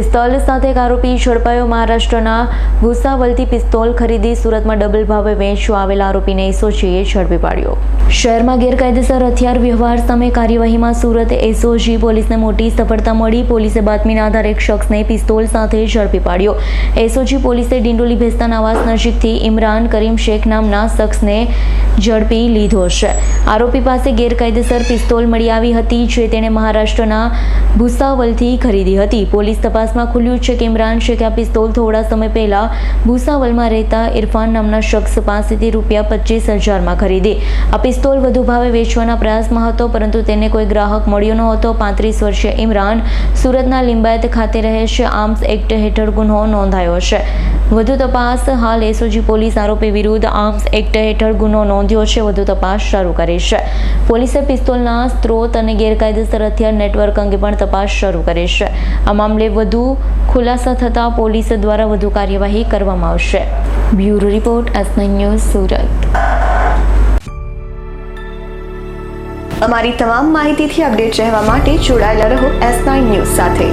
Pistol સાથે એક આરોપી ઝડપાયો મહારાષ્ટ્રના ભૂસાવલથી પિસ્તોલ ખરીદી સુરતમાં ડબલ ભાવે વેચવા આવેલા આરોપીને એસઓજીએ ઝડપી પાડ્યો. શહેરમાં ગેરકાયદેસર હથિયાર વ્યવહાર સામે કાર્યવાહીમાં સુરત એસઓજી પોલીસને મોટી સફળતા મળી. પોલીસે બાતમીના આધારે એક શખ્સને પિસ્તોલ સાથે ઝડપી પાડ્યો. એસઓજી પોલીસે ડિંડોલી ભેસ્તાન આવાસ નજીકથી ઇમરાન કરીમ શેખ નામના શખ્સને ઝડપી લીધો છે. આરોપી પાસે ગેરકાયદેસર પિસ્તોલ મળી આવી હતી, જે તેણે મહારાષ્ટ્રના ભૂસાવલથી ખરીદી હતી. પોલીસ તપાસમાં ખુલ્યું છે કે ઇમરાન શેખે આ પિસ્તોલ થોડા સમય પહેલા ભૂસાવલમાં રહેતા ઇરફાન નામના શખ્સ પાસેથી રૂપિયા પચીસ હજારમાં ખરીદી. આ પિસ્તોલ વધુ ભાવે વેચવાના પ્રયાસમાં હતો, પરંતુ તેને કોઈ ગ્રાહક મળ્યો ન હતો પાંત્રીસ વર્ષીય ઇમરાન સુરતના લિંબાયત ખાતે રહે છે. આર્મ્સ એક્ટ હેઠળ ગુનો નોંધાયો છે. વધુ તપાસ. હાલ એસઓજી પોલીસ આરોપી વિરુદ્ધ આર્મ્સ એક્ટ હેઠળ ગુનો નોંધ્યો છે. વધુ તપાસ શરૂ કરી છે. પોલીસે પિસ્તોલના સ્ત્રોત અને ગેરકાયદેસર હથિયાર નેટવર્ક અંગે પણ તપાસ શરૂ કરી છે. આ મામલે વધુ ખુલાસા થતાં પોલીસ દ્વારા વધુ કાર્યવાહી કરવામાં આવશે. Bureau report S news, Surat. અમારી તમામ માહિતીથી અપડેટ રહેવા માટે જોડાયેલા રહો એસ નાઇન ન્યૂઝ સાથે.